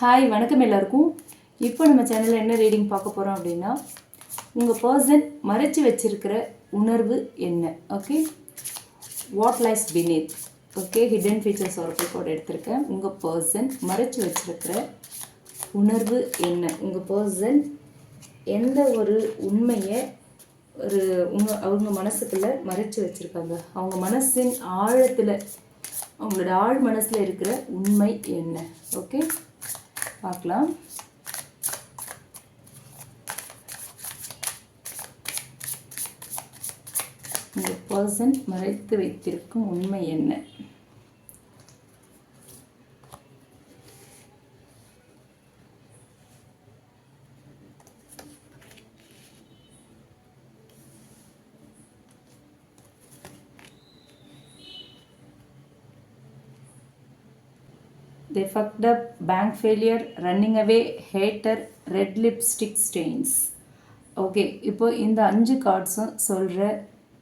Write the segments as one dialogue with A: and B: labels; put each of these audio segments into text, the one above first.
A: Hi வணக்கம் எல்லாருக்கும். இப்போ நம்ம சேனலில் என்ன ரீடிங் பார்க்க போகிறோம் அப்படின்னா உங்கள் பர்சன் மறைச்சி வச்சிருக்கிற உணர்வு என்ன? Okay what lies beneath okay hidden features ஒரு கோட் எடுத்திருக்கேன். உங்கள் பர்சன் மறைச்சி வச்சிருக்கிற உணர்வு என்ன? உங்கள் பர்சன் எந்த ஒரு உண்மையை ஒரு உங்க அவங்க மனசுக்குள்ள மறைச்சு வச்சுருக்காங்க. அவங்க மனசின் ஆழத்தில் அவங்களோட ஆழ் மனசில் இருக்கிற உண்மை என்ன? ஓகே பார்க்கலாம். இந்த பர்சன் மறைத்து வைத்திருக்கும் உண்மை என்ன? They fucked up bank failure running away hater red lipstick stains. Okay இப்போ இந்த அஞ்சு கார்ட்ஸும் சொல்கிற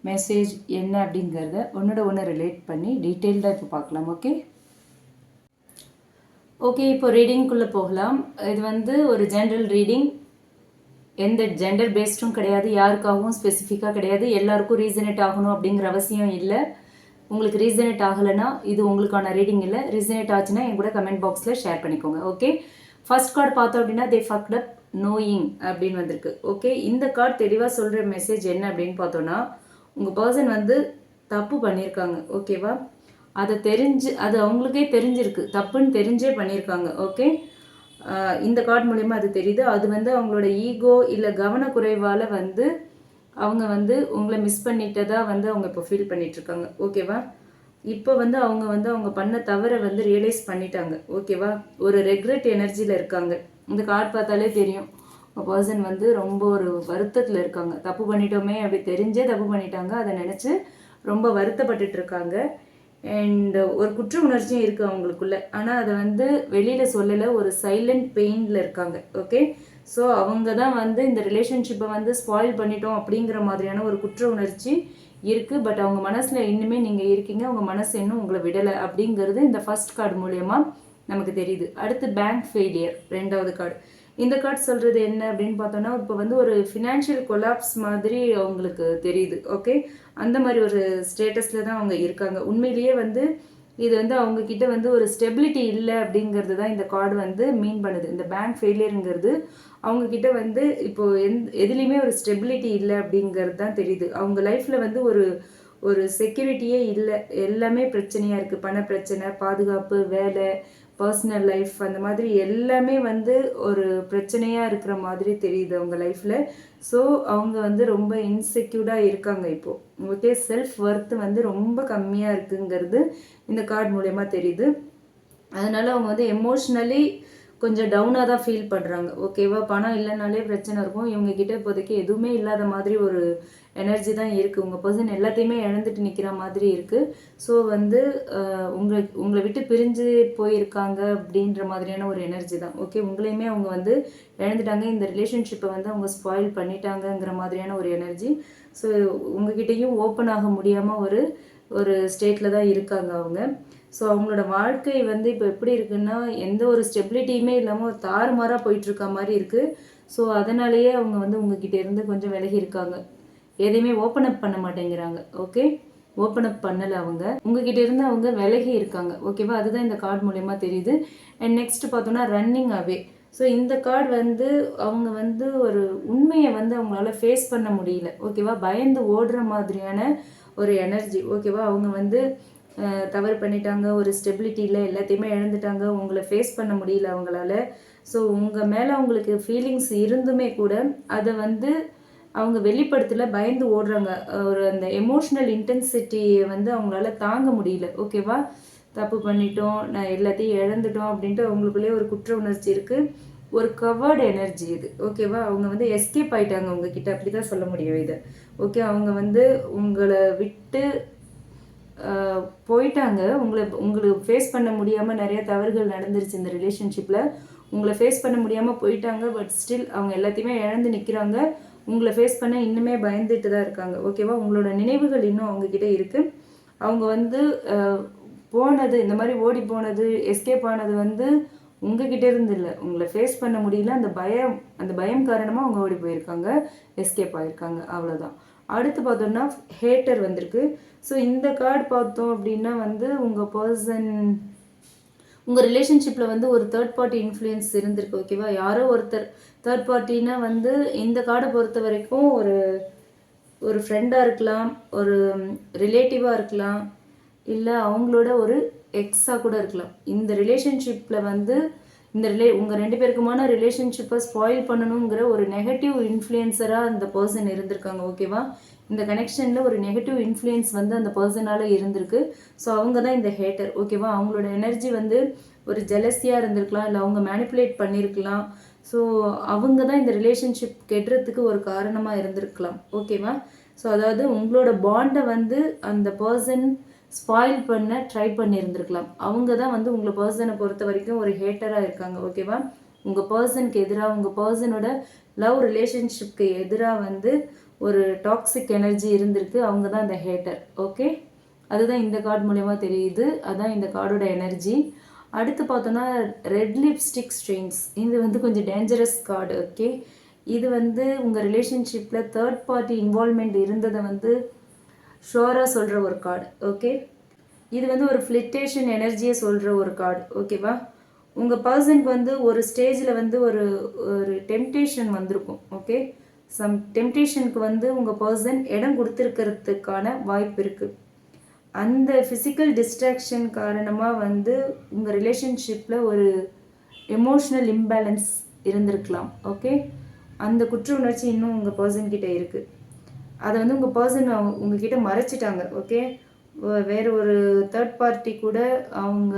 A: மெசேஜ் என்ன அப்படிங்கிறத ஒன்றோட ஒன்று ரிலேட் பண்ணி டீட்டெயில்டாக இப்போ பார்க்கலாம் ஓகே ஓகே இப்போ ரீடிங்குள்ளே போகலாம். இது வந்து ஒரு ஜென்ரல் ரீடிங் எந்த ஜெண்டர் பேஸ்டும் கிடையாது யாருக்காகவும் ஸ்பெசிஃபிக்காக கிடையாது. எல்லாருக்கும் ரீசனேட் ஆகணும் அப்படிங்கிற அவசியம் இல்லை. உங்களுக்கு ரீசனேட் ஆகலைன்னா இது உங்களுக்கான ரீடிங் இல்லை. ரீசனேட் ஆச்சுன்னா என் கூட கமெண்ட் பாக்ஸில் ஷேர் பண்ணிக்கோங்க ஓகே ஃபர்ஸ்ட் கார்டு பார்த்தோம் அப்படின்னா தே ஃபக்ட் அப் நோயிங் அப்படின்னு வந்திருக்கு ஓகே இந்த கார்டு தெளிவாக சொல்கிற மெசேஜ் என்ன அப்படின்னு பார்த்தோன்னா உங்கள் பர்சன் வந்து தப்பு பண்ணியிருக்காங்க ஓகேவா அதை தெரிஞ்சு அது அவங்களுக்கே தெரிஞ்சிருக்கு. தப்புன்னு தெரிஞ்சே பண்ணியிருக்காங்க ஓகே இந்த கார்டு மூலயமா அது தெரியுது. அது வந்து அவங்களோட ஈகோ இல்லை கவனக்குறைவால் வந்து அவங்க வந்து உங்களை மிஸ் பண்ணிட்டதா வந்து அவங்க இப்போ ஃபீல் பண்ணிகிட்ருக்காங்க ஓகேவா இப்போ வந்து அவங்க வந்து அவங்க பண்ண தவறை வந்து ரியலைஸ் பண்ணிட்டாங்க. ஓகேவா ஒரு ரெக்ரெட் எனர்ஜியில் இருக்காங்க. இந்த கார்டு பார்த்தாலே தெரியும். பர்சன் வந்து ரொம்ப ஒரு வருத்தத்தில் இருக்காங்க. தப்பு பண்ணிட்டோமே அப்படி தெரிஞ்சே தப்பு பண்ணிட்டாங்க. அதை நினச்சி ரொம்ப வருத்தப்பட்டுட்டு இருக்காங்க அண்ட் ஒரு குற்ற உணர்ச்சியும் இருக்குது அவங்களுக்குள்ள. ஆனால் அதை வந்து வெளியில் சொல்லலை. ஒரு சைலண்ட் பெயினில் இருக்காங்க. ஓகே ஸோ அவங்க தான் வந்து இந்த ரிலேஷன்ஷிப்பை வந்து ஸ்பாயில் பண்ணிட்டோம் அப்படிங்கிற மாதிரியான ஒரு குற்ற உணர்ச்சி இருக்குது பட் அவங்க மனசில் இன்னுமே நீங்கள் இருக்கீங்க. அவங்க மனசு இன்னும் உங்களை விடலை அப்படிங்கிறது இந்த ஃபர்ஸ்ட் கார்டு மூலயமா நமக்கு தெரியுது. அடுத்து பேங்க் ஃபெயிலியர் ரெண்டாவது கார்டு இந்த கார்டு சொல்கிறது என்ன அப்படின்னு பார்த்தோன்னா இப்போ வந்து ஒரு ஃபினான்ஷியல் கொலாப்ஸ் மாதிரி அவங்களுக்கு தெரியுது ஓகே அந்த மாதிரி ஒரு ஸ்டேட்டஸில் தான் அவங்க இருக்காங்க. உண்மையிலேயே வந்து இது வந்து அவங்க கிட்ட வந்து ஒரு ஸ்டெபிலிட்டி இல்லை அப்படிங்கிறது தான் இந்த கார்டு வந்து மீன் பண்ணுது. இந்த பேங்க் ஃபெயிலியருங்கிறது அவங்க கிட்ட வந்து இப்போ எந் எதுலேயுமே ஒரு ஸ்டெபிலிட்டி இல்லை அப்படிங்கிறது தான் தெரியுது. அவங்க லைஃப்பில் வந்து ஒரு ஒரு செக்யூரிட்டியே இல்லை. எல்லாமே பிரச்சனையாக இருக்குது பண பிரச்சனை பாதுகாப்பு வேலை பர்சனல் லைஃப் அந்த மாதிரி எல்லாமே வந்து ஒரு பிரச்சனையாக இருக்கிற மாதிரி தெரியுது அவங்க லைஃப்பில் ஸோ அவங்க வந்து ரொம்ப இன்செக்யூர்டாக இருக்காங்க இப்போது ஓகே செல்ஃப் ஒர்த் வந்து ரொம்ப கம்மியாக இருக்குங்கிறது இந்த கார்டு மூலயமா தெரியுது. அதனால அவங்க வந்து எமோஷ்னலி கொஞ்சம் டவுனாக தான் ஃபீல் பண்ணுறாங்க ஓகேவா பணம் இல்லைனாலே பிரச்சனை இருக்கும். இவங்க கிட்ட இப்போதைக்கு எதுவுமே இல்லாத மாதிரி ஒரு எனர்ஜி தான் இருக்குது உங்கள் பர்சன் எல்லாத்தையுமே இழந்துட்டு நிற்கிற மாதிரி இருக்குது ஸோ வந்து உங்களை உங்களை விட்டு பிரிஞ்சு போயிருக்காங்க அப்படின்ற மாதிரியான ஒரு எனர்ஜி தான். ஓகே உங்களையுமே அவங்க வந்து இழந்துட்டாங்க. இந்த ரிலேஷன்ஷிப்பை வந்து அவங்க ஸ்பாயில் பண்ணிட்டாங்கங்கிற மாதிரியான ஒரு எனர்ஜி ஸோ உங்ககிட்டயும் ஓப்பன் ஆக முடியாமல் ஒரு ஒரு ஸ்டேட்டில் தான் இருக்காங்க அவங்க. ஸோ அவங்களோட வாழ்க்கை வந்து இப்போ எப்படி இருக்குன்னா எந்த ஒரு ஸ்டெபிலிட்டியுமே இல்லாமல் தாறுமாறாக போயிட்டுருக்க மாதிரி இருக்குது ஸோ அதனாலேயே அவங்க வந்து உங்ககிட்ட இருந்து கொஞ்சம் விலகி இருக்காங்க. எதையுமே ஓப்பன் அப் பண்ண மாட்டேங்கிறாங்க ஓகே ஓப்பன் அப் பண்ணலை அவங்க. உங்ககிட்ட இருந்து அவங்க விலகி இருக்காங்க ஓகேவா அதுதான் இந்த கார்டு மூலயமா தெரியுது. அண்ட் நெக்ஸ்ட் பார்த்தோன்னா ரன்னிங் அவே ஸோ இந்த கார்டு வந்து அவங்க வந்து ஒரு உண்மையை வந்து அவங்களால ஃபேஸ் பண்ண முடியல ஓகேவா பயந்து ஓடுற மாதிரியான ஒரு எனர்ஜி ஓகேவா அவங்க வந்து தவறு பண்ணிட்டாங்க ஒரு ஸ்டெபிலிட்டியில் எல்லாத்தையுமே இழந்துட்டாங்க உங்களை ஃபேஸ் பண்ண முடியல அவங்களால. ஸோ உங்கள் மேலே அவங்களுக்கு ஃபீலிங்ஸ் இருந்துமே கூட அதை வந்து அவங்க வெளிப்படுத்தல பயந்து ஓடுறாங்க. ஒரு அந்த எமோஷ்னல் இன்டென்சிட்டியை வந்து அவங்களால தாங்க முடியல. ஓகேவா தப்பு பண்ணிட்டோம் நான் எல்லாத்தையும் இழந்துட்டோம் அப்படின்ட்டு அவங்களுக்குள்ளே ஒரு குற்ற உணர்ச்சி இருக்குது ஒரு கவர்டு எனர்ஜி இது. ஓகேவா அவங்க வந்து எஸ்கேப் ஆயிட்டாங்க உங்ககிட்ட. அப்படி தான் சொல்ல முடியும் இதை. ஓகே அவங்க வந்து உங்களை விட்டு போயிட்டாங்க. உங்களை உங்களுக்கு ஃபேஸ் பண்ண முடியாமல் நிறைய தவறுகள் நடந்துருச்சு இந்த ரிலேஷன்ஷிப்பில் உங்களை ஃபேஸ் பண்ண முடியாமல் போயிட்டாங்க பட் ஸ்டில் அவங்க எல்லாத்தையுமே இழந்து நிற்கிறாங்க உங்களை ஃபேஸ் பண்ண இன்னுமே பயந்துட்டு தான் இருக்காங்க. ஓகேவா உங்களோட நினைவுகள் இன்னும் அவங்கக்கிட்ட இருக்குது அவங்க வந்து போனது இந்த மாதிரி ஓடி போனது எஸ்கேப் ஆனது வந்து உங்ககிட்ட இருந்து இல்லை. உங்களை ஃபேஸ் பண்ண முடியல. அந்த பயம் அந்த பயம் காரணமாக அவங்க ஓடி போயிருக்காங்க. எஸ்கேப் ஆயிருக்காங்க. அவ்வளோதான் அடுத்து பார்த்தோம்னா ஹேட்டர் வந்திருக்கு. ஸோ இந்த கார்டு பார்த்தோம் அப்படின்னா வந்து உங்கள் பர்சன் உங்கள் ரிலேஷன்ஷிப்பில் வந்து ஒரு தேர்ட் பார்ட்டி இன்ஃப்ளூயன்ஸ் இருந்திருக்கு ஓகேவா யாரோ ஒருத்தர் தேர்ட் பார்ட்டினா வந்து இந்த கார்டை பொறுத்த வரைக்கும் ஒரு ஒரு ஃப்ரெண்டாக இருக்கலாம் ஒரு ரிலேட்டிவாக இருக்கலாம் இல்லை அவங்களோட ஒரு எக்ஸாக கூட இருக்கலாம். இந்த ரிலேஷன்ஷிப்பில் வந்து இந்த ரிலே உங்கள் ரெண்டு பேருக்குமான ரிலேஷன்ஷிப்பை ஸ்பாயில் பண்ணணுங்கிற ஒரு நெகட்டிவ் இன்ஃப்ளூயன்சராக அந்த பர்சன் இருந்திருக்காங்க ஓகேவா இந்த கனெக்ஷனில் ஒரு நெகட்டிவ் இன்ஃப்ளூயன்ஸ் வந்து அந்த பர்சனால் இருந்திருக்கு. ஸோ அவங்க தான் இந்த ஹேட்டர் ஓகேவா அவங்களோட எனர்ஜி வந்து ஒரு ஜெலஸியாக இருந்திருக்கலாம் இல்லை அவங்க மேனிப்புலேட் பண்ணியிருக்கலாம் ஸோ அவங்க தான் இந்த ரிலேஷன்ஷிப் கெட்டுறதுக்கு ஒரு காரணமாக இருந்திருக்கலாம் ஓகேவா ஸோ அதாவது உங்களோட பாண்டை வந்து அந்த பர்சன் ஸ்பாயில் பண்ண ட்ரை பண்ணியிருந்திருக்கலாம். அவங்க தான் வந்து உங்களை பர்சனை பொறுத்த வரைக்கும் ஒரு ஹேட்டராக இருக்காங்க ஓகேவா உங்கள் பர்சனுக்கு எதிராக உங்கள் பர்சனோட லவ் ரிலேஷன்ஷிப்க்கு எதிராக வந்து ஒரு டாக்ஸிக் எனர்ஜி இருந்திருக்கு அவங்க தான் இந்த ஹேட்டர் ஓகே அதுதான் இந்த கார்டு மூலயமா தெரியுது அதுதான் இந்த கார்டோட எனர்ஜி அடுத்து பார்த்தோன்னா ரெட் லிப்ஸ்டிக் ஸ்ட்ரெயின்ஸ் இது வந்து கொஞ்சம் டேஞ்சரஸ் கார்டு ஓகே இது வந்து உங்கள் ரிலேஷன்ஷிப்பில் தேர்ட் பார்ட்டி இன்வால்மெண்ட் இருந்ததை வந்து ஷோராக சொல்கிற ஒரு கார்டு ஓகே இது வந்து ஒரு ஃப்ளிட்டேஷன் எனர்ஜியை சொல்கிற ஒரு கார்டு ஓகேவா உங்கள் பர்சனுக்கு வந்து ஒரு ஸ்டேஜில் வந்து ஒரு ஒரு டெம்டேஷன் வந்திருக்கும் ஓகே சம் டெம்டேஷனுக்கு வந்து உங்கள் பர்சன் இடம் கொடுத்துருக்கிறதுக்கான வாய்ப்பு இருக்குது அந்த ஃபிசிக்கல் டிஸ்ட்ராக்ஷன் காரணமாக வந்து உங்கள் ரிலேஷன்ஷிப்பில் ஒரு எமோஷ்னல் இம்பேலன்ஸ் இருந்திருக்கலாம் ஓகே அந்த குற்ற உணர்ச்சி இன்னும் உங்கள் பர்சன்கிட்ட இருக்குது அதை வந்து உங்கள் பர்சன் உங்ககிட்ட மறைச்சிட்டாங்க ஓகே வேறு ஒரு தேர்ட் பார்ட்டி கூட அவங்க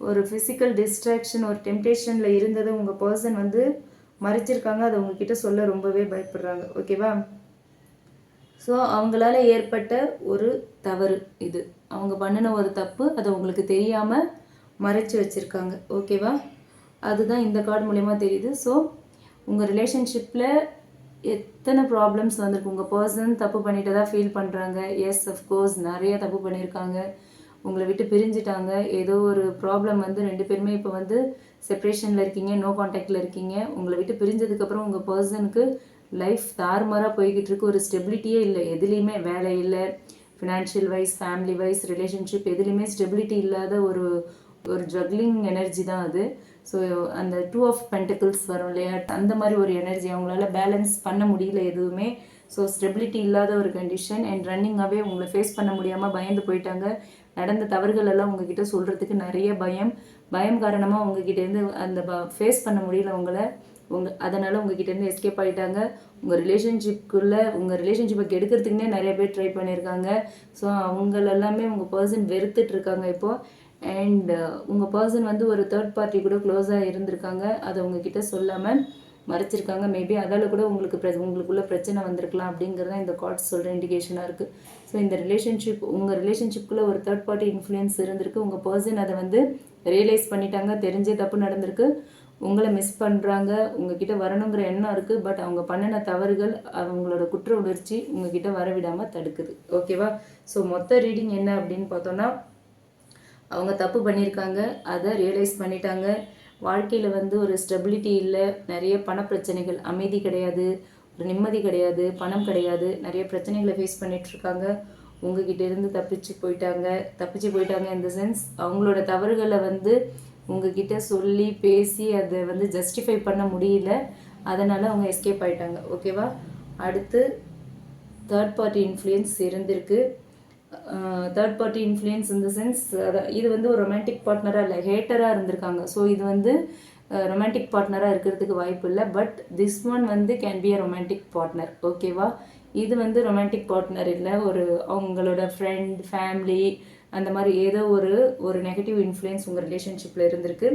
A: ஒரு ஃபிசிக்கல் டிஸ்ட்ராக்ஷன் ஒரு டெம்டேஷனில் இருந்ததை உங்கள் பர்சன் வந்து மறைச்சிருக்காங்க அதை உங்ககிட்ட சொல்ல ரொம்பவே பயப்படுறாங்க ஓகேவா ஸோ அவங்களால ஏற்பட்ட ஒரு தவறு இது. அவங்க பண்ணின ஒரு தப்பு அதை உங்களுக்கு தெரியாமல் மறைச்சி வச்சுருக்காங்க ஓகேவா அதுதான் இந்த கார்டு மூலயமா தெரியுது. ஸோ உங்கள் ரிலேஷன்ஷிப்பில் எத்தனை ப்ராப்ளம்ஸ் வந்திருக்கு? உங்கள் பர்சன் தப்பு பண்ணிட்டதா ஃபீல் பண்ணுறாங்க எஸ் அஃப்கோர்ஸ் நிறைய தப்பு பண்ணியிருக்காங்க உங்களை விட்டு பிரிஞ்சுட்டாங்க. ஏதோ ஒரு ப்ராப்ளம் வந்து ரெண்டு பேருமே இப்போ வந்து செப்ரேஷனில் இருக்கீங்க நோ காண்டாக்டில் இருக்கீங்க. உங்களை விட்டு பிரிஞ்சதுக்கப்புறம் உங்கள் பர்சனுக்கு லைஃப் தாறுமாறாக போய்கிட்டு இருக்கு. ஒரு ஸ்டெபிலிட்டியே இல்லை. எதுலேயுமே வேலை இல்லை. Financial wise family wise relationship எதுலேயுமே ஸ்டெபிலிட்டி இல்லாத ஒரு ஒரு ஜக்லிங் எனர்ஜி தான் அது. ஸோ அந்த டூ ஆஃப் பென்டிகிள்ஸ் வரும் இல்லையா? அந்த மாதிரி ஒரு எனர்ஜி அவங்களால பேலன்ஸ் பண்ண முடியல எதுவுமே. ஸோ ஸ்டெபிலிட்டி இல்லாத ஒரு கண்டிஷன் அண்ட் ரன்னிங்காகவே உங்களை ஃபேஸ் பண்ண முடியாமல் பயந்து போயிட்டாங்க. நடந்த தவறுகள் எல்லாம் உங்ககிட்ட சொல்கிறதுக்கு நிறைய பயம். பயம் காரணமாக உங்ககிட்டேருந்து அந்த ப ஃபேஸ் பண்ண முடியல உங்களை. உங்கள் அதனால் உங்ககிட்டேருந்து எஸ்கேப் ஆகிட்டாங்க உங்கள் ரிலேஷன்ஷிப்புக்குள்ளே உங்கள் ரிலேஷன்ஷிப்பை கெடுக்கிறதுக்குனே நிறைய பேர் ட்ரை பண்ணியிருக்காங்க. ஸோ அவங்களெல்லாமே உங்கள் பர்சன் வெறுத்துட்ருக்காங்க இப்போது அண்ட் உங்கள் பர்சன் வந்து ஒரு தேர்ட் பார்ட்டி கூட க்ளோஸாக இருந்திருக்காங்க. அதை உங்ககிட்ட சொல்லாமல் மறைச்சிருக்காங்க. மேபி அதால் கூட உங்களுக்கு ப்ர உங்களுக்குள்ள பிரச்சனை வந்திருக்கலாம் அப்படிங்கிறது தான் இந்த கார்ட்ஸ் சொல்கிற இண்டிகேஷனாக இருக்குது ஸோ இந்த ரிலேஷன்ஷிப் உங்கள் ரிலேஷன்ஷிப்புக்குள்ளே ஒரு தேர்ட் பார்ட்டி இன்ஃப்ளூயன்ஸ் இருந்திருக்கு. உங்கள் பர்சன் அதை வந்து ரியலைஸ் பண்ணிட்டாங்க. தெரிஞ்சே தப்பு நடந்திருக்கு. உங்களை மிஸ் பண்ணுறாங்க உங்ககிட்ட வரணுங்கிற எண்ணம் இருக்குது பட் அவங்க பண்ணின தவறுகள் அவங்களோட குற்ற உணர்ச்சி உங்ககிட்ட வரவிடாமல் தடுக்குது. ஓகேவா ஸோ மொத்த ரீடிங் என்ன அப்படின்னு பார்த்தோன்னா அவங்க தப்பு பண்ணியிருக்காங்க அதை ரியலைஸ் பண்ணிட்டாங்க. வாழ்க்கையில் வந்து ஒரு ஸ்டெபிலிட்டி இல்லை நிறைய பண பிரச்சனைகள் அமைதி கிடையாது ஒரு நிம்மதி கிடையாது பணம் கிடையாது நிறைய பிரச்சனைகளை ஃபேஸ் பண்ணிகிட்ருக்காங்க உங்ககிட்ட இருந்து தப்பிச்சு போயிட்டாங்க தப்பிச்சு போயிட்டாங்க இந்த சென்ஸ் அவங்களோட தவறுகளை வந்து உங்ககிட்ட சொல்லி பேசி அதை வந்து ஜஸ்டிஃபை பண்ண முடியல. அதனால் அவங்க எஸ்கேப் ஆகிட்டாங்க ஓகேவா அடுத்து தேர்ட் பார்ட்டி இன்ஃப்ளூயன்ஸ் இருந்திருக்கு. தேர்ட் பார்ட்டி இன்ஃப்ளூயன்ஸ் இந்த சென்ஸ் இது வந்து ஒரு ரொமான்டிக் பார்ட்னராக இல்லை ஹேட்டராக இருந்திருக்காங்க. ஸோ இது வந்து ரொமான்டிக் பார்ட்னராக இருக்கிறதுக்கு வாய்ப்பு இல்லை பட் திஸ் ஒன் வந்து can be a romantic partner ஓகேவா இது வந்து ரொமான்டிக் பார்ட்னர் இல்லை ஒரு அவங்களோட ஃப்ரெண்ட் ஃபேமிலி அந்த மாதிரி ஏதோ ஒரு ஒரு நெகட்டிவ் இன்ஃப்ளூயன்ஸ் உங்கள் ரிலேஷன்ஷிப்பில் இருந்திருக்கு.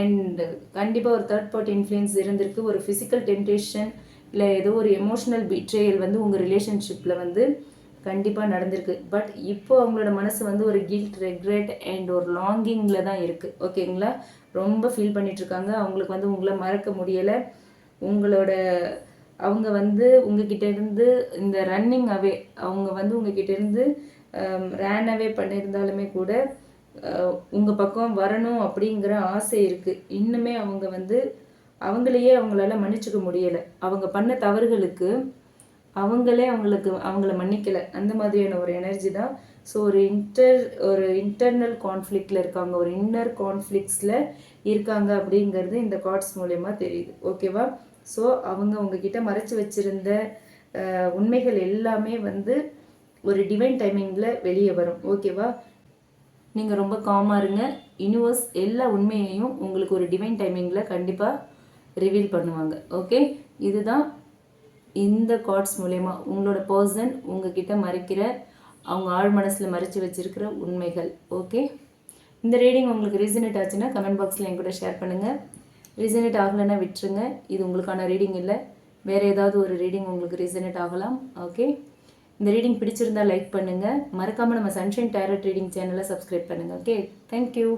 A: அண்ட் கண்டிப்பாக ஒரு தேர்ட் பார்ட்டி இன்ஃப்ளூயன்ஸ் இருந்திருக்கு ஒரு ஃபிசிக்கல் டெம்டேஷன் இல்லை ஏதோ ஒரு எமோஷ்னல் பிட்ரேயல் வந்து உங்கள் ரிலேஷன்ஷிப்பில் வந்து கண்டிப்பாக நடந்திருக்கு. பட் இப்போ அவங்களோட மனசு வந்து ஒரு கில்ட் ரெக்ரெட் அண்ட் ஒரு லாங்கிங்கில் தான் இருக்குது ஓகேங்களா ரொம்ப ஃபீல் பண்ணிகிட்ருக்காங்க அவங்களுக்கு வந்து உங்களை மறக்க முடியலை. உங்களோட அவங்க வந்து உங்ககிட்ட இருந்து இந்த ரன்னிங் அவே அவங்க வந்து உங்ககிட்ட இருந்து um, ரேன் அவே பண்ணியிருந்தாலுமே கூட uh, உங்கள் பக்கம் வரணும் அப்படிங்கிற ஆசை இருக்குது இன்னுமே அவங்க வந்து அவங்களையே அவங்களால மன்னிச்சுக்க முடியலை. அவங்க பண்ண தவறுகளுக்கு அவங்களே அவங்களுக்கு அவங்கள மன்னிக்கலை. அந்த மாதிரியான ஒரு எனர்ஜி தான். ஸோ ஒரு இன்டர் ஒரு இன்டர்னல் கான்ஃப்ளிக்டில் இருக்காங்க. ஒரு இன்னர் கான்ஃப்ளிக்ஸில் இருக்காங்க அப்படிங்கிறது இந்த கார்ட்ஸ் மூலயமா தெரியுது. ஓகேவா ஸோ அவங்க உங்ககிட்ட மறைச்சு வச்சிருந்த உண்மைகள் எல்லாமே வந்து ஒரு டிவைன் டைமிங்கில் வெளியே வரும். ஓகேவா நீங்கள் ரொம்ப காமாக இருங்க. யூனிவர்ஸ் எல்லா உண்மையையும் உங்களுக்கு ஒரு டிவைன் டைமிங்கில் கண்டிப்பாக ரிவீல் பண்ணுவாங்க. ஓகே இதுதான் இந்த கார்ட்ஸ் மூலயமா உங்களோட பர்சன் உங்ககிட்ட மறைக்கிற அவங்க ஆழ் மனசில் மறைச்சு வச்சிருக்கிற உண்மைகள். ஓகே இந்த ரீடிங் உங்களுக்கு ரீசனேட் ஆச்சுன்னா கமெண்ட் பாக்ஸில் என் கூட ஷேர் பண்ணுங்கள் ரீசனேட் ஆகலைன்னா விட்டுருங்க. இது உங்களுக்கான ரீடிங் இல்லை. வேறு ஏதாவது ஒரு ரீடிங் உங்களுக்கு ரீசனேட் ஆகலாம். ஓகே இந்த ரீடிங் பிடிச்சிருந்தா லைக் பண்ணுங்கள் மறக்காமல் நம்ம சன்ஷைன் டேரட் ரீடிங் சேனலை சப்ஸ்கிரைப் பண்ணுங்கள் ஓகே தேங்க்யூ